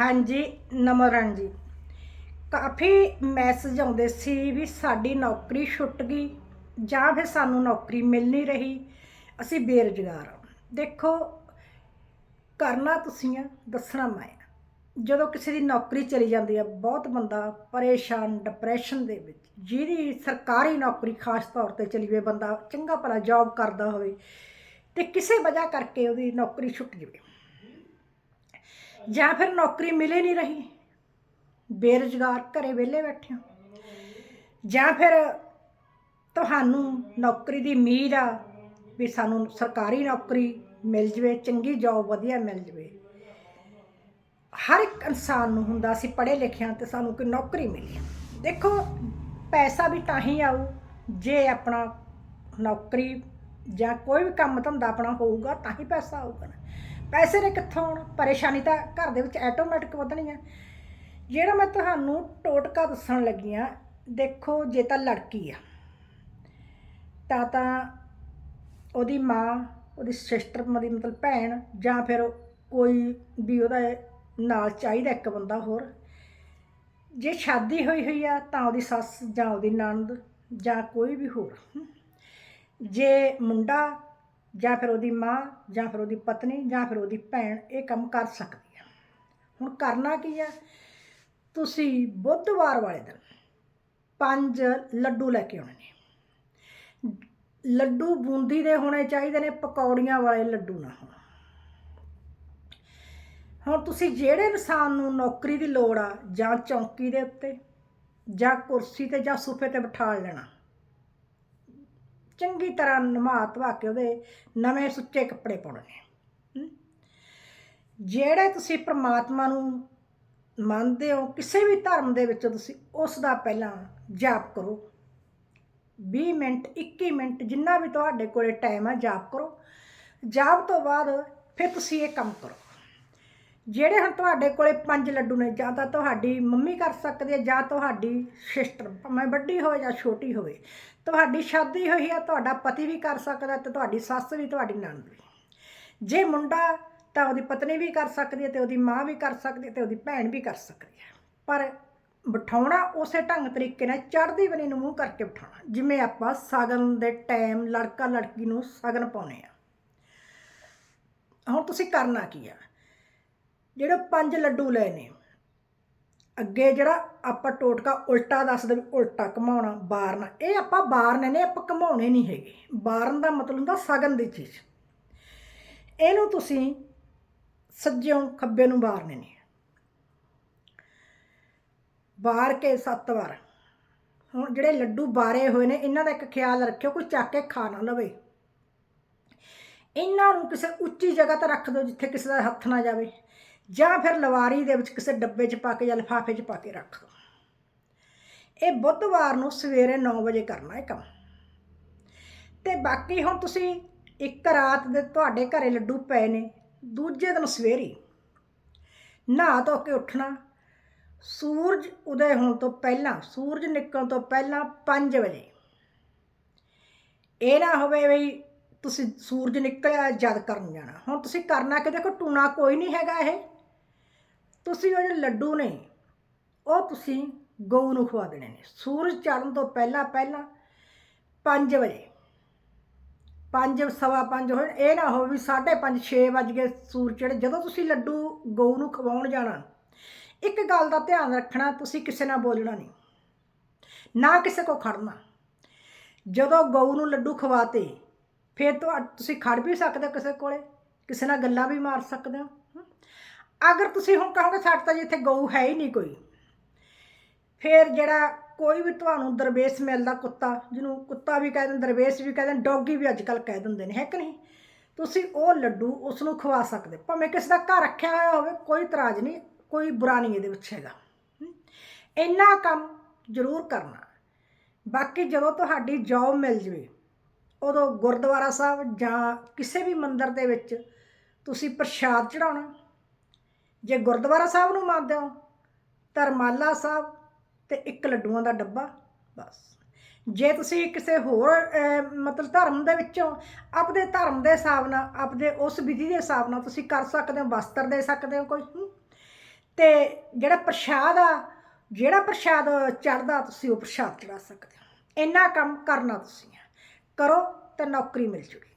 ਹਾਂਜੀ, ਨਮਰਨ ਜੀ। ਕਾਫੀ ਮੈਸੇਜ ਆਉਂਦੇ ਸੀ ਵੀ ਸਾਡੀ ਨੌਕਰੀ ਛੁੱਟ ਗਈ ਜਾਂ ਫਿਰ ਸਾਨੂੰ ਨੌਕਰੀ ਮਿਲ ਨਹੀਂ ਰਹੀ, ਅਸੀਂ ਬੇਰੁਜ਼ਗਾਰ ਹਾਂ। ਦੇਖੋ, ਕਰਨਾ ਤੁਸੀਂ ਆ, ਦੱਸਣਾ ਮੈਂ ਜਦੋਂ ਕਿਸੇ ਦੀ ਨੌਕਰੀ ਚਲੀ ਜਾਂਦੀ ਆ, ਬਹੁਤ ਬੰਦਾ ਪਰੇਸ਼ਾਨ ਡਿਪਰੈਸ਼ਨ ਦੇ ਵਿੱਚ, ਜਿਹਦੀ ਸਰਕਾਰੀ ਨੌਕਰੀ ਖਾਸ ਤੌਰ ਤੇ ਚਲੀ ਵੇ ਬੰਦਾ ਚੰਗਾ ਭਲਾ ਜੌਬ ਕਰਦਾ ਹੋਵੇ ਤੇ ਕਿਸੇ ਵਜ੍ਹਾ ਕਰਕੇ ਉਹਦੀ ਨੌਕਰੀ ਛੁੱਟ ਜਾਵੇ। ਜਾਂ ਫਿਰ ਨੌਕਰੀ ਮਿਲੇ ਨਹੀਂ ਰਹੀ। ਬੇਰੁਜ਼ਗਾਰ ਘਰੇ ਵਿਹਲੇ ਬੈਠੇ ਹੋ। ਜਾਂ ਫਿਰ ਤੁਹਾਨੂੰ ਨੌਕਰੀ ਦੀ ਉਮੀਦ ਆ ਵੀ ਸਾਨੂੰ ਸਰਕਾਰੀ ਨੌਕਰੀ ਮਿਲ ਜਵੇ, ਚੰਗੀ ਜੌਬ ਵਧੀਆ ਮਿਲ ਜਵੇ। ਹਰ ਇੱਕ ਇਨਸਾਨ ਨੂੰ ਹੁੰਦਾ ਅਸੀਂ ਪੜ੍ਹੇ ਲਿਖਿਆ ਤੇ ਸਾਨੂੰ ਕੋਈ ਨੌਕਰੀ ਮਿਲੇ। ਦੇਖੋ, ਪੈਸਾ ਵੀ ਤਾਂ ਹੀ ਆਊ, ਜੇ ਆਪਣਾ ਨੌਕਰੀ ਜਾਂ ਕੋਈ ਵੀ ਕੰਮ ਧੰਦਾ ਆਪਣਾ ਹੋਊਗਾ, ਤਾਂ ਹੀ ਪੈਸਾ ਆਊਗਾ ਪੈਸੇ ਨੇ ਕਿੱਥੋਂ ਆਉਣਾ? ਪਰੇਸ਼ਾਨੀ ਤਾਂ ਘਰ ਦੇ ਵਿੱਚ ਆਟੋਮੈਟਿਕ ਵਧਣੀ ਹੈ ਜਿਹੜਾ ਮੈਂ ਤੁਹਾਨੂੰ ਟੋਟਕਾ ਦੱਸਣ ਲੱਗੀ ਆ, ਦੇਖੋ ਜੇ ਤਾਂ ਲੜਕੀ ਆ, ਤਾਂ ਤਾਂ ਉਹਦੀ ਮਾਂ, ਉਹਦੀ ਸਿਸਟਰ ਮਦੀ ਮਤਲਬ ਭੈਣ ਜਾਂ ਫਿਰ ਕੋਈ ਵੀ ਉਹਦਾ ਨਾਲ ਚਾਹੀਦਾ ਇੱਕ ਬੰਦਾ ਹੋਰ, ਜੇ ਸ਼ਾਦੀ ਹੋਈ ਹੋਈ ਆ ਤਾਂ ਉਹਦੀ ਸੱਸ ਜਾਂ ਉਹਦੀ ਨਣਦ ਜਾਂ ਕੋਈ ਵੀ ਹੋਰ। ਜੇ ਮੁੰਡਾ ਜਾਂ ਫਿਰ ਉਹਦੀ ਮਾਂ, ਜਾਂ ਫਿਰ ਉਹਦੀ ਪਤਨੀ, ਜਾਂ ਫਿਰ ਉਹਦੀ ਭੈਣ ਇਹ ਕੰਮ ਕਰ ਸਕਦੀ ਹੈ ਹੁਣ ਕਰਨਾ ਕੀ ਆ? ਤੁਸੀਂ ਬੁੱਧਵਾਰ ਵਾਲੇ ਦਿਨ ਪੰਜ ਲੱਡੂ ਲੈ ਕੇ ਆਉਣੇ ਨੇ। ਲੱਡੂ ਬੂੰਦੀ ਦੇ ਹੋਣੇ ਚਾਹੀਦੇ ਨੇ, ਪਕੌੜੀਆਂ ਵਾਲੇ ਲੱਡੂ ਨਾ ਹੋਣ। ਹੁਣ ਤੁਸੀਂ ਜਿਹੜੇ ਇਨਸਾਨ ਨੂੰ ਨੌਕਰੀ ਦੀ ਲੋੜ ਆ, ਜਾਂ ਚੌਂਕੀ ਦੇ ਉੱਤੇ, ਜਾਂ ਕੁਰਸੀ ਤੇ, ਜਾਂ ਸੋਫੇ ਤੇ ਬਿਠਾ ਲੈਣਾ ਚੰਗੀ ਤਰ੍ਹਾਂ ਨਮਾ ਧਵਾ ਕੇ ਉਹਦੇ ਨਵੇਂ ਸੁੱਚੇ ਕੱਪੜੇ ਪਾਉਣੇ ਹਮ? ਜਿਹੜੇ ਤੁਸੀਂ ਪ੍ਰਮਾਤਮਾ ਨੂੰ ਮੰਨਦੇ ਹੋ, ਕਿਸੇ ਵੀ ਧਰਮ ਦੇ ਵਿੱਚ ਤੁਸੀਂ ਉਸ ਦਾ ਪਹਿਲਾਂ ਜਾਪ ਕਰੋ। 20 ਮਿੰਟ 21 ਮਿੰਟ, ਜਿੰਨਾ ਵੀ ਤੁਹਾਡੇ ਕੋਲੇ ਟਾਈਮ ਹੈ ਜਾਪ ਕਰੋ। ਜਾਪ ਤੋਂ ਬਾਅਦ ਫਿਰ ਤੁਸੀਂ ਇਹ ਕੰਮ ਕਰੋ। ਜਿਹੜੇ ਹੁਣ ਤੁਹਾਡੇ ਕੋਲੇ ਪੰਜ ਲੱਡੂ ਨੇ, ਜਾਂ ਤਾਂ ਤੁਹਾਡੀ ਮੰਮੀ ਕਰ ਸਕਦੀ ਹੈ, ਜਾਂ ਤੁਹਾਡੀ ਸਿਸਟਰ ਭਾਵੇਂ ਵੱਡੀ ਹੋਵੇ ਜਾਂ ਛੋਟੀ ਹੋਵੇ। ਤੁਹਾਡੀ ਸ਼ਾਦੀ ਹੋਈ ਹੈ ਤੁਹਾਡਾ ਪਤੀ ਵੀ ਕਰ ਸਕਦਾ ਤੇ ਤੁਹਾਡੀ ਸੱਸ ਵੀ, ਤੁਹਾਡੀ ਨਣਦ ਵੀ। ਜੇ ਮੁੰਡਾ ਤਾਂ ਉਹਦੀ ਪਤਨੀ ਵੀ ਕਰ ਸਕਦੀ ਹੈ ਤੇ ਉਹਦੀ ਮਾਂ ਵੀ ਕਰ ਸਕਦੀ ਹੈ ਤੇ ਉਹਦੀ ਭੈਣ ਵੀ ਕਰ ਸਕਦੀ ਹੈ। ਪਰ ਬਿਠਾਉਣਾ ਉਸੇ ਢੰਗ ਤਰੀਕੇ ਨਾਲ ਚੜ੍ਹਦੀ ਬਣੀ ਨੂੰ ਮੂੰਹ ਕਰਕੇ ਬਿਠਾਉਣਾ, ਜਿਵੇਂ ਆਪਾਂ ਸਗਨ ਦੇ ਟਾਈਮ ਲੜਕਾ ਲੜਕੀ ਨੂੰ ਸਗਨ ਪਾਉਣੇ ਆ ਹੁਣ ਤੁਸੀਂ ਕਰਨਾ ਕੀ ਆ? ਜਿਹੜੇ ਪੰਜ ਲੱਡੂ ਲਏ ਨੇ, ਅੱਗੇ ਜਿਹੜਾ ਆਪਾਂ ਟੋਟਕਾ ਉਲਟਾ ਦੱਸਦੇ ਵੀ ਉਲਟਾ ਘਮਾਉਣਾ, ਬਾਰਨਾ, ਇਹ ਆਪਾਂ ਬਾਰਨੇ ਨੇ, ਆਪਾਂ ਘਮਾਉਣੇ ਨਹੀਂ ਹੈਗੇ। ਬਾਰਨ ਦਾ ਮਤਲਬ ਹੁੰਦਾ ਸਗਨ ਦੀ ਚੀਜ਼। ਇਹਨੂੰ ਤੁਸੀਂ ਸੱਜਿਓਂ ਖੱਬੇ ਨੂੰ ਬਾਰਨੇ ਨੇ। ਬਾਰ ਕੇ ਸੱਤ ਵਾਰ। ਹੁਣ ਜਿਹੜੇ ਲੱਡੂ ਬਾਰੇ ਹੋਏ ਨੇ, ਇਹਨਾਂ ਦਾ ਇੱਕ ਖਿਆਲ ਰੱਖਿਓ, ਕੋਈ ਚੱਕ ਕੇ ਖਾ ਨਾ ਲਵੇ। ਇਹਨਾਂ ਨੂੰ ਕਿਸੇ ਉੱਚੀ ਜਗ੍ਹਾ ਤੇ ਰੱਖ ਦਿਓ, ਜਿੱਥੇ ਕਿਸੇ ਦਾ ਹੱਥ ਨਾ ਜਾਵੇ। ਜਾਂ ਫਿਰ ਲਵਾਰੀ ਦੇ ਵਿੱਚ ਕਿਸੇ ਡੱਬੇ 'ਚ ਪਾ ਕੇ ਜਾਂ ਲਿਫਾਫੇ 'ਚ ਪਾ ਕੇ ਰੱਖ। ਦਿਓ ਇਹ ਬੁੱਧਵਾਰ ਨੂੰ ਸਵੇਰੇ 9 ਵਜੇ ਕਰਨਾ ਇਹ ਕੰਮ। ਤੇ ਬਾਕੀ ਹੁਣ ਤੁਸੀਂ ਇੱਕ ਰਾਤ ਦੇ ਤੁਹਾਡੇ ਘਰੇ ਲੱਡੂ ਪਏ ਨੇ, ਦੂਜੇ ਦਿਨ ਸਵੇਰੀ ਨਹਾ ਧੋ ਕੇ ਉੱਠਣਾ। ਸੂਰਜ ਉਦੈ ਹੋਣ ਤੋਂ ਪਹਿਲਾਂ, ਸੂਰਜ ਨਿਕਲਣ ਤੋਂ ਪਹਿਲਾਂ 5 ਵਜੇ। ਇਹ ਨਾ ਹੋਵੇ ਵੀ ਤੁਸੀਂ ਸੂਰਜ ਨਿਕਲਿਆ ਜਦ ਕਰਨ ਜਾਣਾ। ਹੁਣ ਤੁਸੀਂ ਕਰਨਾ ਕਿ ਦੇਖੋ, ਟੂਣਾ ਕੋਈ ਨਹੀਂ ਹੈਗਾ ਇਹ। ਤੁਸੀਂ ਉਹ ਜਿਹੜੇ ਲੱਡੂ ਨੇ, ਉਹ ਤੁਸੀਂ ਗਊ ਨੂੰ ਖਵਾ ਦੇਣੇ ਨੇ। ਸੂਰਜ ਚੜ੍ਹਨ ਤੋਂ ਪਹਿਲਾਂ ਪਹਿਲਾਂ 5 ਵਜੇ 5 ਸਵਾ 5 ਹੋਣ, ਇਹ ਨਾ ਹੋਵੇ ਵੀ 5:30 6 ਵਜ ਗਏ ਸੂਰਜ ਚੜ੍ਹ ਜਦੋਂ ਤੁਸੀਂ ਲੱਡੂ ਗਊ ਨੂੰ ਖਵਾਉਣ ਜਾਣਾ, ਇੱਕ ਗੱਲ ਦਾ ਧਿਆਨ ਰੱਖਣਾ, ਤੁਸੀਂ ਕਿਸੇ ਨਾਲ ਬੋਲਣਾ ਨਹੀਂ, ਨਾ ਕਿਸੇ ਕੋ ਖੜਨਾ। ਜਦੋਂ ਗਊ ਨੂੰ ਲੱਡੂ ਖਵਾਤੇ, ਫਿਰ ਤੁਹਾ, ਤੁਸੀਂ ਖੜ ਵੀ ਸਕਦੇ ਹੋ ਕਿਸੇ ਕੋਲੇ, ਕਿਸੇ ਨਾਲ ਗੱਲਾਂ ਵੀ ਮਾਰ ਸਕਦੇ ਹੋ। ਅਗਰ ਤੁਸੀਂ ਹੁਣ ਕਹੋਗੇ ਸਾਡੇ ਤਾਂ ਜੀ ਇੱਥੇ ਗਊ ਹੈ ਹੀ ਨਹੀਂ ਕੋਈ। ਫਿਰ ਜਿਹੜਾ ਕੋਈ ਵੀ ਤੁਹਾਨੂੰ ਦਰਵੇਸ਼ ਮਿਲਦਾ ਕੁੱਤਾ, ਜਿਹਨੂੰ ਕੁੱਤਾ ਵੀ ਕਹਿ ਦਿੰਦੇ, ਦਰਵੇਸ਼ ਵੀ ਕਹਿ ਦਿੰਦੇ, ਡੌਗੀ ਵੀ ਅੱਜ ਕੱਲ ਕਹਿ ਦਿੰਦੇ ਨੇ, ਹੈ ਕਿ ਨਹੀਂ? ਤੁਸੀਂ ਉਹ ਲੱਡੂ ਉਸ ਨੂੰ ਖਵਾ ਸਕਦੇ। ਭਾਵੇਂ ਕਿਸੇ ਦਾ ਘਰ ਰੱਖਿਆ ਹੋਇਆ ਹੋਵੇ, ਕੋਈ ਇਤਰਾਜ਼ ਨਹੀਂ, ਕੋਈ ਬੁਰਾ ਨਹੀਂ ਇਹਦੇ ਵਿੱਚ ਹੈਗਾ। ਇੰਨਾ ਕੰਮ ਜ਼ਰੂਰ ਕਰਨਾ। ਬਾਕੀ ਜਦੋਂ ਤੁਹਾਡੀ ਜੌਬ ਮਿਲ ਜਵੇ, ਉਦੋਂ ਗੁਰਦੁਆਰਾ ਸਾਹਿਬ ਜਾਂ ਕਿਸੇ ਵੀ ਮੰਦਿਰ ਦੇ ਵਿੱਚ ਤੁਸੀਂ ਪ੍ਰਸ਼ਾਦ ਚੜਾਉਣਾ ਜੇ ਗੁਰਦੁਆਰਾ ਸਾਹਿਬ ਨੂੰ ਮੰਨਦੇ ਹੋ, ਧਰਮਾਲਾ ਸਾਹਿਬ ਤੇ ਇੱਕ ਲੱਡੂਆਂ ਦਾ ਡੱਬਾ, ਬਸ। ਜੇ ਤੁਸੀਂ ਕਿਸੇ ਹੋਰ ਮਤਲਬ ਧਰਮ ਦੇ ਵਿੱਚੋਂ ਆਪਦੇ ਧਰਮ ਦੇ ਹਿਸਾਬ ਨਾਲ, ਆਪਦੇ ਉਸ ਵਿਧੀ ਦੇ ਹਿਸਾਬ ਨਾਲ ਤੁਸੀਂ ਕਰ ਸਕਦੇ ਹੋ, ਵਸਤਰ ਦੇ ਸਕਦੇ ਹੋ ਕੋਈ ਹਮ। ਤੇ ਜਿਹੜਾ ਪ੍ਰਸ਼ਾਦ ਆ, ਜਿਹੜਾ ਪ੍ਰਸ਼ਾਦ ਚੜਦਾ ਤੁਸੀਂ ਉਹ ਪ੍ਰਸ਼ਾਦ ਚੜਾ ਸਕਦੇ ਹੋ। ਇੰਨਾ ਕੰਮ ਕਰਨਾ ਤੁਸੀਂ ਕਰੋ ਤਾਂ ਨੌਕਰੀ ਮਿਲ ਜੂਗੀ।